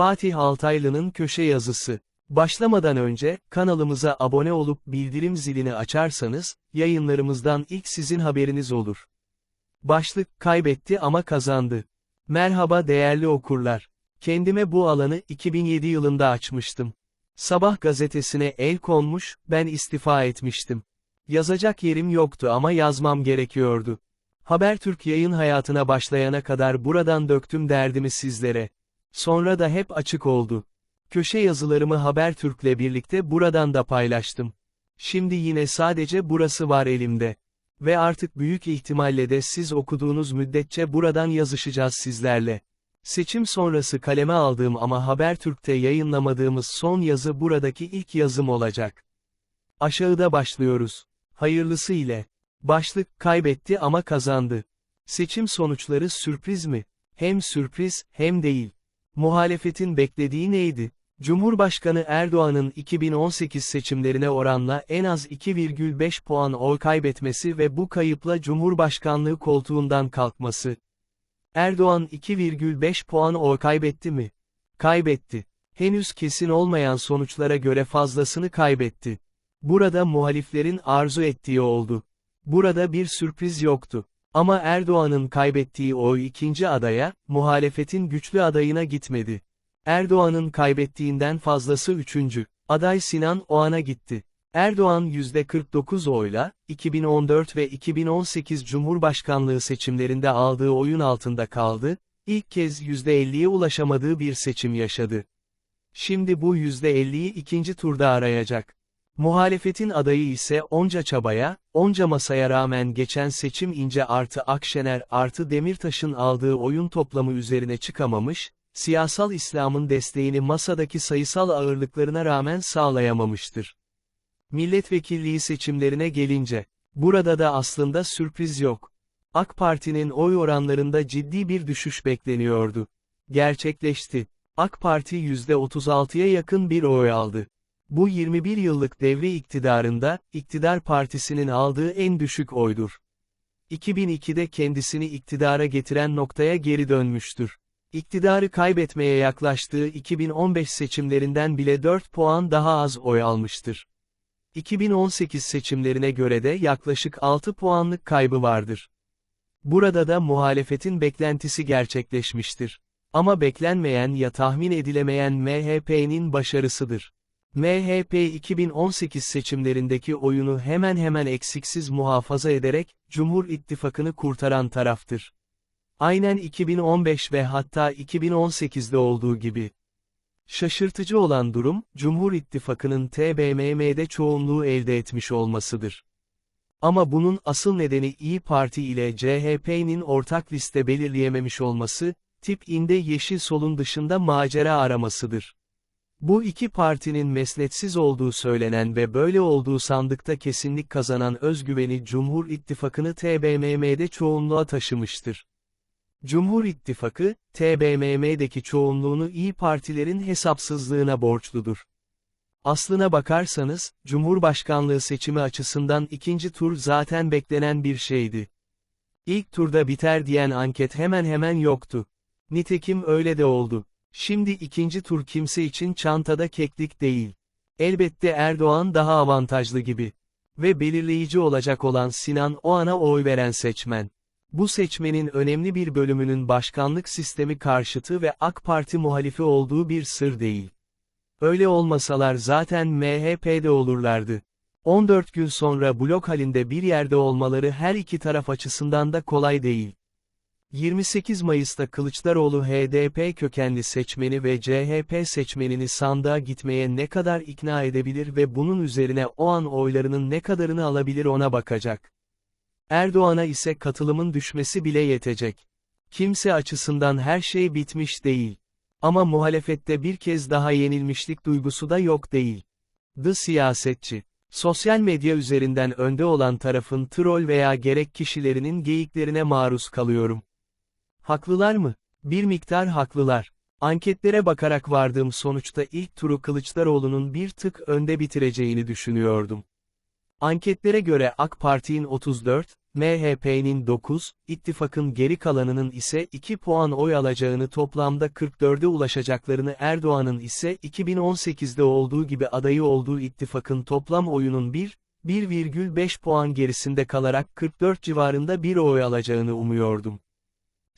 Fatih Altaylı'nın köşe yazısı. Başlamadan önce, kanalımıza abone olup bildirim zilini açarsanız, yayınlarımızdan ilk sizin haberiniz olur. Başlık, kaybetti ama kazandı. Merhaba değerli okurlar. Kendime bu alanı 2007 yılında açmıştım. Sabah gazetesine el konmuş, ben istifa etmiştim. Yazacak yerim yoktu ama yazmam gerekiyordu. Habertürk yayın hayatına başlayana kadar buradan döktüm derdimi sizlere. Sonra da hep açık oldu. Köşe yazılarımı Habertürk'le birlikte buradan da paylaştım. Şimdi yine sadece burası var elimde. Ve artık büyük ihtimalle de siz okuduğunuz müddetçe buradan yazışacağız sizlerle. Seçim sonrası kaleme aldığım ama Habertürk'te yayınlamadığımız son yazı buradaki ilk yazım olacak. Aşağıda başlıyoruz. Hayırlısı ile. Başlık kaybetti ama kazandı. Seçim sonuçları sürpriz mi? Hem sürpriz, hem değil. Muhalefetin beklediği neydi? Cumhurbaşkanı Erdoğan'ın 2018 seçimlerine oranla en az 2,5 puan oy kaybetmesi ve bu kayıpla Cumhurbaşkanlığı koltuğundan kalkması. Erdoğan 2,5 puan oy kaybetti mi? Kaybetti. Henüz kesin olmayan sonuçlara göre fazlasını kaybetti. Burada muhaliflerin arzu ettiği oldu. Burada bir sürpriz yoktu. Ama Erdoğan'ın kaybettiği oy ikinci adaya, muhalefetin güçlü adayına gitmedi. Erdoğan'ın kaybettiğinden fazlası üçüncü, aday Sinan Oğan'a gitti. Erdoğan %49 oyla, 2014 ve 2018 Cumhurbaşkanlığı seçimlerinde aldığı oyun altında kaldı, ilk kez %50'ye ulaşamadığı bir seçim yaşadı. Şimdi bu %50'yi ikinci turda arayacak. Muhalefetin adayı ise onca çabaya, onca masaya rağmen geçen seçim ince artı Akşener artı Demirtaş'ın aldığı oyun toplamı üzerine çıkamamış, siyasal İslam'ın desteğini masadaki sayısal ağırlıklarına rağmen sağlayamamıştır. Milletvekilliği seçimlerine gelince, burada da aslında sürpriz yok. AK Parti'nin oy oranlarında ciddi bir düşüş bekleniyordu. Gerçekleşti. AK Parti %36'ya yakın bir oy aldı. Bu 21 yıllık devre iktidarında, iktidar partisinin aldığı en düşük oydur. 2002'de kendisini iktidara getiren noktaya geri dönmüştür. İktidarı kaybetmeye yaklaştığı 2015 seçimlerinden bile 4 puan daha az oy almıştır. 2018 seçimlerine göre de yaklaşık 6 puanlık kaybı vardır. Burada da muhalefetin beklentisi gerçekleşmiştir. Ama beklenmeyen ya tahmin edilemeyen MHP'nin başarısıdır. MHP 2018 seçimlerindeki oyunu hemen hemen eksiksiz muhafaza ederek, Cumhur İttifakı'nı kurtaran taraftır. Aynen 2015 ve hatta 2018'de olduğu gibi. Şaşırtıcı olan durum, Cumhur İttifakı'nın TBMM'de çoğunluğu elde etmiş olmasıdır. Ama bunun asıl nedeni İyi Parti ile CHP'nin ortak liste belirleyememiş olması, tip inde Yeşil Sol'un dışında macera aramasıdır. Bu iki partinin mesnetsiz olduğu söylenen ve böyle olduğu sandıkta kesinlik kazanan özgüveni Cumhur İttifakı'nı TBMM'de çoğunluğa taşımıştır. Cumhur İttifakı, TBMM'deki çoğunluğunu iyi partilerin hesapsızlığına borçludur. Aslına bakarsanız, Cumhurbaşkanlığı seçimi açısından ikinci tur zaten beklenen bir şeydi. İlk turda biter diyen anket hemen hemen yoktu. Nitekim öyle de oldu. Şimdi ikinci tur kimse için çantada keklik değil. Elbette Erdoğan daha avantajlı gibi. Ve belirleyici olacak olan Sinan Oğan'a oy veren seçmen. Bu seçmenin önemli bir bölümünün başkanlık sistemi karşıtı ve AK Parti muhalifi olduğu bir sır değil. Öyle olmasalar zaten MHP'de olurlardı. 14 gün sonra blok halinde bir yerde olmaları her iki taraf açısından da kolay değil. 28 Mayıs'ta Kılıçdaroğlu HDP kökenli seçmeni ve CHP seçmenini sandığa gitmeye ne kadar ikna edebilir ve bunun üzerine o an oylarının ne kadarını alabilir ona bakacak. Erdoğan'a ise katılımın düşmesi bile yetecek. Kimse açısından her şey bitmiş değil. Ama muhalefette bir kez daha yenilmişlik duygusu da yok değil. The siyasetçi. Sosyal medya üzerinden önde olan tarafın troll veya gerek kişilerinin geyiklerine maruz kalıyorum. Haklılar mı? Bir miktar haklılar. Anketlere bakarak vardığım sonuçta ilk turu Kılıçdaroğlu'nun bir tık önde bitireceğini düşünüyordum. Anketlere göre AK Parti'nin 34, MHP'nin 9, ittifakın geri kalanının ise 2 puan oy alacağını toplamda 44'e ulaşacaklarını Erdoğan'ın ise 2018'de olduğu gibi adayı olduğu ittifakın toplam oyunun 1, 1,5 puan gerisinde kalarak 44 civarında bir oy alacağını umuyordum.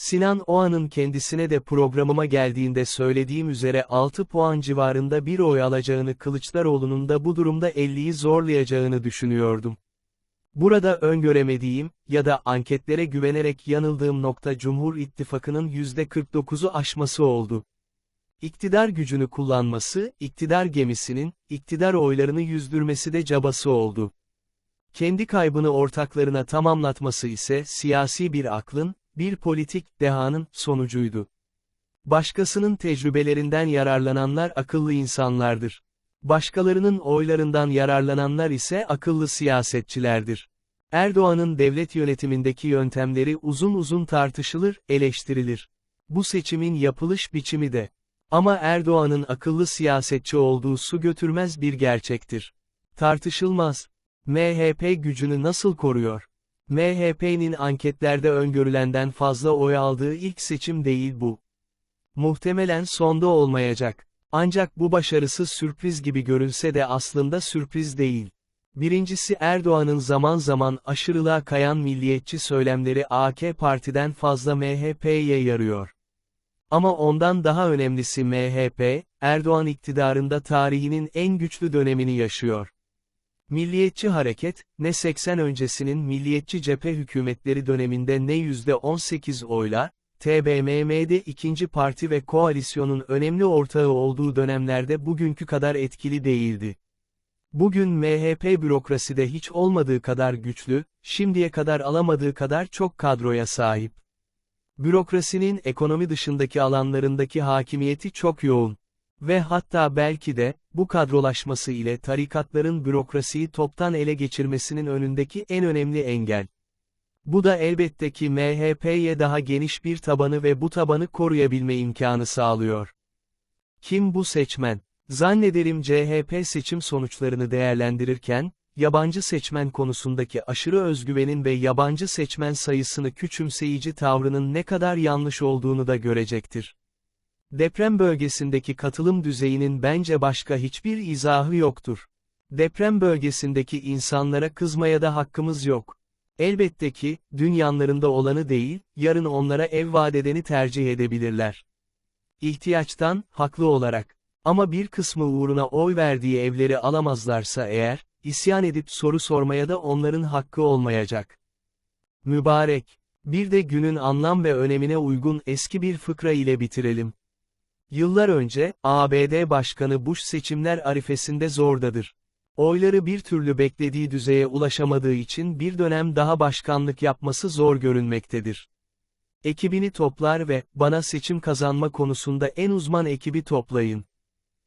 Sinan Oğan'ın kendisine de programıma geldiğinde söylediğim üzere 6 puan civarında bir oy alacağını Kılıçdaroğlu'nun da bu durumda 50'yi zorlayacağını düşünüyordum. Burada öngöremediğim ya da anketlere güvenerek yanıldığım nokta Cumhur İttifakı'nın %49'u aşması oldu. İktidar gücünü kullanması, iktidar gemisinin, iktidar oylarını yüzdürmesi de cabası oldu. Kendi kaybını ortaklarına tamamlatması ise siyasi bir aklın, bir politik dehanın sonucuydu. Başkasının tecrübelerinden yararlananlar akıllı insanlardır. Başkalarının oylarından yararlananlar ise akıllı siyasetçilerdir. Erdoğan'ın devlet yönetimindeki yöntemleri uzun uzun tartışılır, eleştirilir. Bu seçimin yapılış biçimi de. Ama Erdoğan'ın akıllı siyasetçi olduğu su götürmez bir gerçektir. Tartışılmaz. MHP gücünü nasıl koruyor? MHP'nin anketlerde öngörülenden fazla oy aldığı ilk seçim değil bu. Muhtemelen sonda olmayacak. Ancak bu başarısı sürpriz gibi görünse de aslında sürpriz değil. Birincisi Erdoğan'ın zaman zaman aşırılığa kayan milliyetçi söylemleri AK Parti'den fazla MHP'ye yarıyor. Ama ondan daha önemlisi MHP, Erdoğan iktidarında tarihinin en güçlü dönemini yaşıyor. Milliyetçi hareket, ne 80 öncesinin milliyetçi cephe hükümetleri döneminde ne %18 oyla, TBMM'de ikinci parti ve koalisyonun önemli ortağı olduğu dönemlerde bugünkü kadar etkili değildi. Bugün MHP bürokraside hiç olmadığı kadar güçlü, şimdiye kadar alamadığı kadar çok kadroya sahip. Bürokrasinin ekonomi dışındaki alanlarındaki hakimiyeti çok yoğun. Ve hatta belki de, bu kadrolaşması ile tarikatların bürokrasiyi toptan ele geçirmesinin önündeki en önemli engel. Bu da elbette ki MHP'ye daha geniş bir tabanı ve bu tabanı koruyabilme imkanı sağlıyor. Kim bu seçmen? Zannederim CHP seçim sonuçlarını değerlendirirken, yabancı seçmen konusundaki aşırı özgüvenin ve yabancı seçmen sayısını küçümseyici tavrının ne kadar yanlış olduğunu da görecektir. Deprem bölgesindeki katılım düzeyinin bence başka hiçbir izahı yoktur. Deprem bölgesindeki insanlara kızmaya da hakkımız yok. Elbette ki, dün yanlarında olanı değil, yarın onlara ev vadedeni tercih edebilirler. İhtiyaçtan, haklı olarak. Ama bir kısmı uğruna oy verdiği evleri alamazlarsa eğer, isyan edip soru sormaya da onların hakkı olmayacak. Mübarek. Bir de günün anlam ve önemine uygun eski bir fıkra ile bitirelim. Yıllar önce, ABD Başkanı Bush seçimler arifesinde zordadır. Oyları bir türlü beklediği düzeye ulaşamadığı için bir dönem daha başkanlık yapması zor görünmektedir. Ekibini toplar ve, bana seçim kazanma konusunda en uzman ekibi toplayın.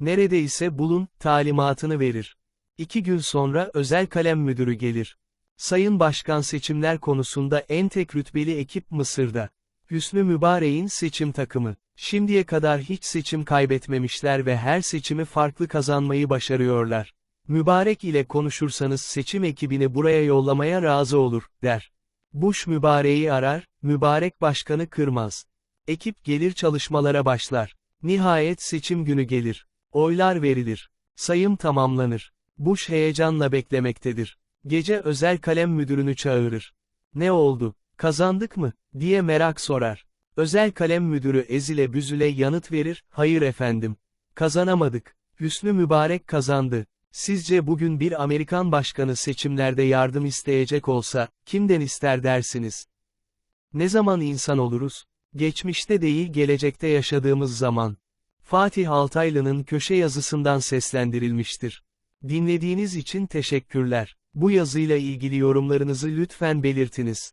Neredeyse bulun, talimatını verir. İki gün sonra özel kalem müdürü gelir. Sayın Başkan seçimler konusunda en tek rütbeli ekip Mısır'da. Hüsnü Mübarek'in seçim takımı. Şimdiye kadar hiç seçim kaybetmemişler ve her seçimi farklı kazanmayı başarıyorlar. Mübarek ile konuşursanız seçim ekibini buraya yollamaya razı olur, der. Bush mübareği arar, mübarek başkanı kırmaz. Ekip gelir çalışmalara başlar. Nihayet seçim günü gelir. Oylar verilir. Sayım tamamlanır. Bush heyecanla beklemektedir. Gece özel kalem müdürünü çağırır. Ne oldu, kazandık mı, diye merak sorar. Özel kalem müdürü ezile büzüle yanıt verir, hayır efendim. Kazanamadık. Hüsnü Mübarek kazandı. Sizce bugün bir Amerikan başkanı seçimlerde yardım isteyecek olsa, kimden ister dersiniz? Ne zaman insan oluruz? Geçmişte değil gelecekte yaşadığımız zaman. Fatih Altaylı'nın köşe yazısından seslendirilmiştir. Dinlediğiniz için teşekkürler. Bu yazıyla ilgili yorumlarınızı lütfen belirtiniz.